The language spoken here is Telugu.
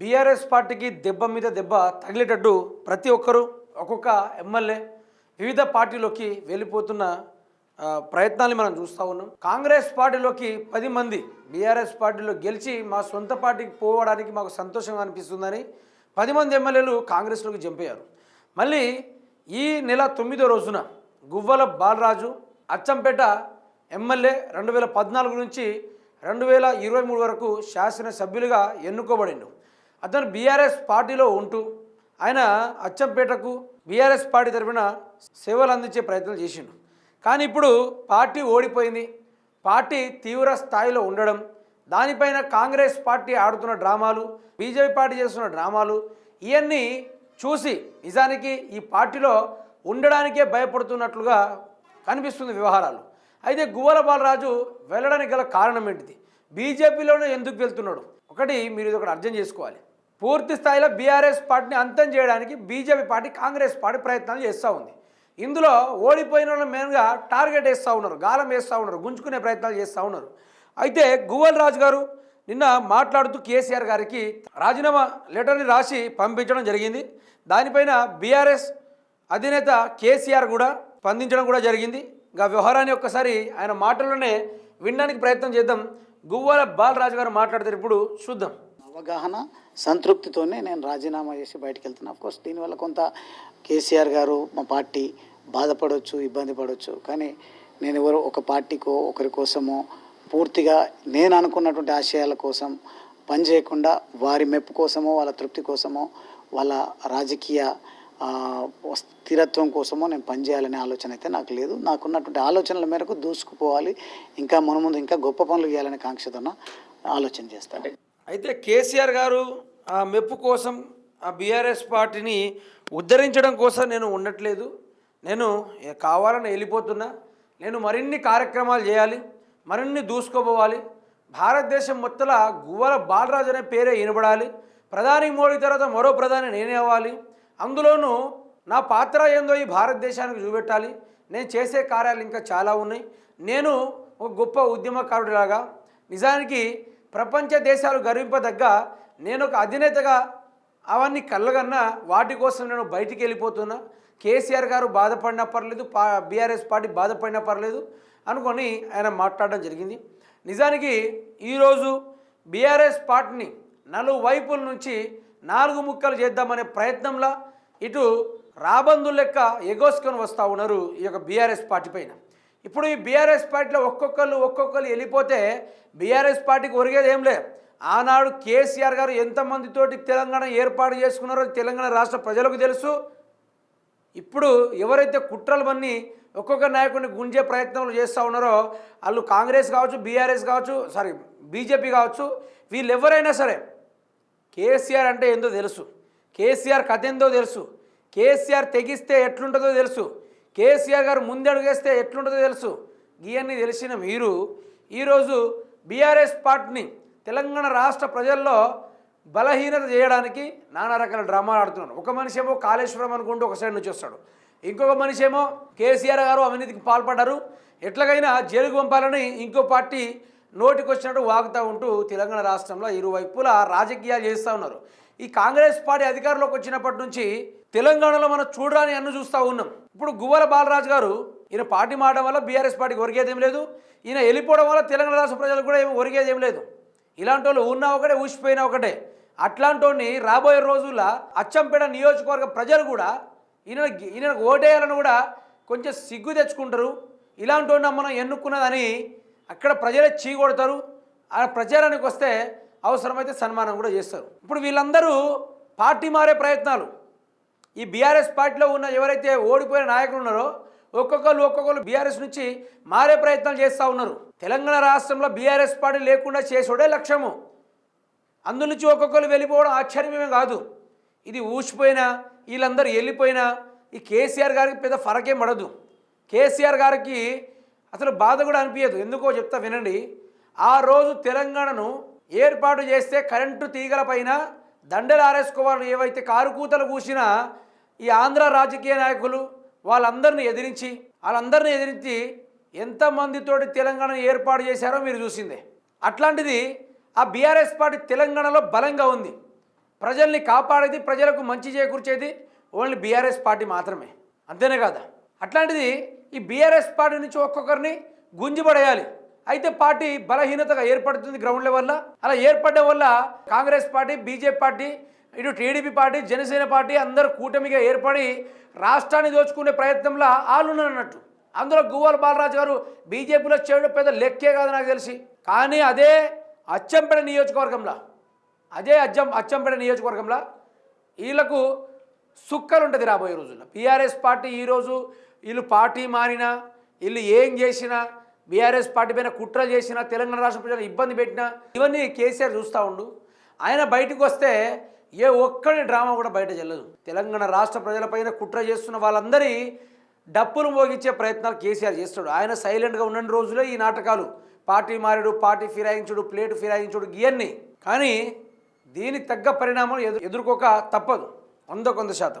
బీఆర్ఎస్ పార్టీకి దెబ్బ మీద దెబ్బ తగిలేటట్టు ప్రతి ఒక్కరూ ఒక్కొక్క ఎమ్మెల్యే వివిధ పార్టీలోకి వెళ్ళిపోతున్న ప్రయత్నాలు ప్రయత్నాన్ని మనం చూస్తూ ఉన్నాం. కాంగ్రెస్ పార్టీలోకి పది మంది బీఆర్ఎస్ పార్టీలో గెలిచి మా సొంత పార్టీకి పోవడానికి మాకు సంతోషంగా అనిపిస్తుందని పది మంది ఎమ్మెల్యేలు కాంగ్రెస్లోకి జంపయ్యారు మళ్ళీ ఈ నెల తొమ్మిదో రోజున గువ్వల బాలరాజు అచ్చంపేట ఎమ్మెల్యే రెండు వేల పద్నాలుగు నుంచి రెండు వేల ఇరవై మూడు వరకు శాసనసభ్యులుగా ఎన్నుకోబడిండు. అతను బీఆర్ఎస్ పార్టీలో ఉంటూ ఆయన అచ్చంపేటకు బీఆర్ఎస్ పార్టీ తరఫున సేవలు అందించే ప్రయత్నం చేసిండు. కానీ ఇప్పుడు పార్టీ ఓడిపోయింది. పార్టీ తీవ్ర స్థాయిలో ఉండడం దానిపైన కాంగ్రెస్ పార్టీ ఆడుతున్న డ్రామాలు బీజేపీ పార్టీ చేస్తున్న డ్రామాలు ఇవన్నీ చూసి నిజానికి ఈ పార్టీలో ఉండడానికే భయపడుతున్నట్లుగా కనిపిస్తుంది వ్యవహారాలు. అయితే గువ్వల బాలరాజు వెళ్ళడానికి గల కారణం ఏంటిది? బీజేపీలోనే ఎందుకు వెళ్తున్నాడు? ఒకటి మీరు ఇది ఒకటి అర్థం చేసుకోవాలి. పూర్తి స్థాయిలో బీఆర్ఎస్ పార్టీని అంతం చేయడానికి బీజేపీ పార్టీ కాంగ్రెస్ పార్టీ ప్రయత్నాలు చేస్తూ ఉంది. ఇందులో ఓడిపోయిన వాళ్ళు మెయిన్గా టార్గెట్ వేస్తూ ఉన్నారు గాలం వేస్తూ ఉన్నారు గుంజుకునే ప్రయత్నాలు చేస్తూ ఉన్నారు. అయితే గువ్వల్ రాజు గారు నిన్న మాట్లాడుతూ కేసీఆర్ గారికి రాజీనామా లెటర్ని రాసి పంపించడం జరిగింది. దానిపైన బీఆర్ఎస్ అధినేత కేసీఆర్ కూడా స్పందించడం కూడా జరిగింది. ఇంకా వ్యవహారాన్ని ఒక్కసారి ఆయన మాటల్లోనే వినడానికి ప్రయత్నం చేద్దాం. గువ్వల బాలరాజు గారు మాట్లాడతారు. ఇప్పుడు చూద్దాం. అవగాహన సంతృప్తితోనే నేను రాజీనామా చేసి బయటకు వెళ్తున్నాను అఫ్కోర్స్ దీనివల్ల కొంత కేసీఆర్ గారు మా పార్టీ బాధపడవచ్చు ఇబ్బంది పడవచ్చు కానీ నేను ఎవరు ఒక పార్టీకో ఒకరి కోసమో పూర్తిగా నేను అనుకున్నటువంటి ఆశయాల కోసం పనిచేయకుండా వారి మెప్పు కోసమో వాళ్ళ తృప్తి కోసమో వాళ్ళ రాజకీయ స్థిరత్వం కోసమో నేను పనిచేయాలనే ఆలోచన అయితే నాకు లేదు. నాకున్నటువంటి ఆలోచనల మేరకు దూసుకుపోవాలి. ఇంకా మన ముందు ఇంకా గొప్ప పనులు చేయాలనే కాంక్షతో ఆలోచన చేస్తాను అయితే కేసీఆర్ గారు ఆ మెప్పు కోసం ఆ బీఆర్ఎస్ పార్టీని ఉద్ధరించడం కోసం నేను ఉండట్లేదు. నేను కావాలని వెళ్ళిపోతున్నా. నేను మరిన్ని కార్యక్రమాలు చేయాలి. మరిన్ని దూసుకోపోవాలి. భారతదేశం మొత్తల గువ్వల బాలరాజు అనే పేరే వినబడాలి. ప్రధాని మోడీ తర్వాత మరో ప్రధాని నేనే అవ్వాలి. అందులోనూ నా పాత్ర ఏందో ఈ భారతదేశానికి చూపెట్టాలి. నేను చేసే కార్యాలు ఇంకా చాలా ఉన్నాయి. నేను ఒక గొప్ప ఉద్యమకారుడిలాగా నిజానికి ప్రపంచ దేశాలు గర్వింపదగ్గ నేను ఒక అధినేతగా అవన్నీ కళ్ళగన్నా వాటి కోసం నేను బయటికి వెళ్ళిపోతున్నా. కేసీఆర్ గారు బాధపడినా పర్లేదు పా బీఆర్ఎస్ పార్టీ బాధపడినా పర్లేదు అనుకొని ఆయన మాట్లాడడం జరిగింది. నిజానికి ఈరోజు బీఆర్ఎస్ పార్టీని నలువైపుల నుంచి నాలుగు ముక్కలు చేద్దామనే ప్రయత్నంలో ఇటు రాబందు లెక్క ఎగోసుకొని వస్తూ ఉన్నారు ఈ యొక్క బీఆర్ఎస్ పార్టీ పైన. ఇప్పుడు ఈ బీఆర్ఎస్ పార్టీలో ఒక్కొక్కరు ఒక్కొక్కరు వెళ్ళిపోతే బీఆర్ఎస్ పార్టీకి ఒరిగేది ఏం లేదు. ఆనాడు కేసీఆర్ గారు ఎంతమందితోటి తెలంగాణ ఏర్పాటు చేసుకున్నారో తెలంగాణ రాష్ట్ర ప్రజలకు తెలుసు. ఇప్పుడు ఎవరైతే కుట్రలు మన్ని ఒక్కొక్క నాయకుడిని గుంజే ప్రయత్నాలు చేస్తూ ఉన్నారో వాళ్ళు కాంగ్రెస్ కావచ్చు బీఆర్ఎస్ కావచ్చు సారీ బీజేపీ కావచ్చు వీళ్ళు ఎవరైనా సరే కేసీఆర్ అంటే ఏందో తెలుసు. కేసీఆర్ కథ ఏందో తెలుసు. కేసీఆర్ తెగిస్తే ఎట్లుంటుందో తెలుసు. కేసీఆర్ గారు ముందడుగేస్తే ఎట్లుంటుందో తెలుసు. గీయన్ని తెలిసిన మీరు ఈరోజు బీఆర్ఎస్ పార్టీని తెలంగాణ రాష్ట్ర ప్రజల్లో బలహీనత చేయడానికి నానా రకాల డ్రామాలు ఆడుతున్నారు. ఒక మనిషి ఏమో కాళేశ్వరం అనుకుంటూ ఒక సైడ్ నుంచి వస్తాడు. ఇంకొక మనిషి ఏమో కేసీఆర్ గారు అవినీతికి పాల్పడ్డారు. ఎట్లాగైనా జైలుకు పంపాలని ఇంకో పార్టీ నోటికి వచ్చినట్టు వాగుతూ ఉంటూ తెలంగాణ రాష్ట్రంలో ఇరువైపులా రాజకీయాలు చేస్తూ ఉన్నారు. ఈ కాంగ్రెస్ పార్టీ అధికారంలోకి వచ్చినప్పటి నుంచి తెలంగాణలో మనం చూడరాని అన్ను చూస్తూ ఉన్నాం. ఇప్పుడు గువ్వల బాలరాజు గారు ఈయన పార్టీ మారడం వల్ల బీఆర్ఎస్ పార్టీకి ఒరిగేది ఏం లేదు. ఈయన వెళ్ళిపోవడం వల్ల తెలంగాణ రాష్ట్ర ప్రజలకు కూడా ఏమి ఒరిగేది ఏం లేదు. ఇలాంటి వాళ్ళు ఉన్నా ఒకటే ఊసిపోయినా ఒకటే. అట్లాంటి రాబోయే రోజుల్లో అచ్చంపేట నియోజకవర్గ ప్రజలు కూడా ఈయన ఈయన ఓటేయాలని కూడా కొంచెం సిగ్గు తెచ్చుకుంటారు. ఇలాంటి వాడిని మనం ఎన్నుకున్నదని అక్కడ ప్రజలే చీకొడతారు. ఆ ప్రచారానికి వస్తే అవసరమైతే సన్మానం కూడా చేస్తారు. ఇప్పుడు వీళ్ళందరూ పార్టీ మారే ప్రయత్నాలు. ఈ బీఆర్ఎస్ పార్టీలో ఉన్న ఎవరైతే ఓడిపోయిన నాయకులు ఉన్నారో ఒక్కొక్కరు ఒక్కొక్కరు బీఆర్ఎస్ నుంచి మారే ప్రయత్నాలు చేస్తూ ఉన్నారు. తెలంగాణ రాష్ట్రంలో బీఆర్ఎస్ పార్టీ లేకుండా చేసోడే లక్ష్యము. అందు నుంచి ఒక్కొక్కరు వెళ్ళిపోవడం ఆశ్చర్యమే కాదు. ఇది ఊసిపోయినా వీళ్ళందరూ వెళ్ళిపోయినా ఈ కేసీఆర్ గారికి పెద్ద ఫరకేం పడదు. కేసీఆర్ గారికి అసలు బాధ కూడా అనిపించదు ఎందుకో చెప్తా వినండి. ఆ రోజు తెలంగాణను ఏర్పాటు చేస్తే కరెంటు తీగల పైన దండలు ఆరేసుకోవాలని ఏవైతే కారుకూతలు కూసినా ఈ ఆంధ్ర రాజకీయ నాయకులు వాళ్ళందరిని ఎదిరించి వాళ్ళందరిని ఎదిరించి ఎంతమందితోటి తెలంగాణ ఏర్పాటు చేశారో మీరు చూసిందే. అట్లాంటిది ఆ బీఆర్ఎస్ పార్టీ తెలంగాణలో బలంగా ఉంది. ప్రజల్ని కాపాడేది ప్రజలకు మంచి చేకూర్చేది ఓన్లీ బీఆర్ఎస్ పార్టీ మాత్రమే. అంతేనే కదా? అట్లాంటిది ఈ బీఆర్ఎస్ పార్టీ నుంచి ఒక్కొక్కరిని గుంజిపడేయాలి అయితే పార్టీ బలహీనతగా ఏర్పడుతుంది గ్రౌండ్ లెవెల్లో అలా ఏర్పడడం వల్ల కాంగ్రెస్ పార్టీ బీజేపీ పార్టీ ఇటు టీడీపీ పార్టీ జనసేన పార్టీ అందరూ కూటమిగా ఏర్పడి రాష్ట్రాన్ని దోచుకునే ప్రయత్నంలో ఆలున్నట్టు అందులో గువ్వాల బాలరాజు గారు బీజేపీలో చేయడం పెద్ద లెక్కే కాదు నాకు తెలిసి. కానీ అదే అచ్చంపేట నియోజకవర్గంలో అదే అచ్చం అచ్చంపేట నియోజకవర్గంలో వీళ్ళకు సుక్కలు ఉంటుంది రాబోయే రోజుల్లో. బీఆర్ఎస్ పార్టీ ఈరోజు వీళ్ళు పార్టీ మారినా వీళ్ళు ఏం చేసినా బీఆర్ఎస్ పార్టీ పైన కుట్రలు చేసినా తెలంగాణ రాష్ట్ర ప్రజలు ఇబ్బంది పెట్టినా ఇవన్నీ కేసీఆర్ చూస్తూ ఉండు. ఆయన బయటకు వస్తే ఏ ఒక్కడి డ్రామా కూడా బయట చెల్లదు. తెలంగాణ రాష్ట్ర ప్రజలపైన కుట్ర చేస్తున్న వాళ్ళందరి డప్పులు మోగించే ప్రయత్నాలు కేసీఆర్ చేస్తాడు. ఆయన సైలెంట్గా ఉన్న రోజులే ఈ నాటకాలు. పార్టీ మారుడు పార్టీ ఫిరాయించుడు ప్లేటు ఫిరాయించుడు ఇవన్నీ కానీ దీనికి తగ్గ పరిణామం ఎదు ఎదుర్కోక తప్పదు. వంద కొంత శాతం.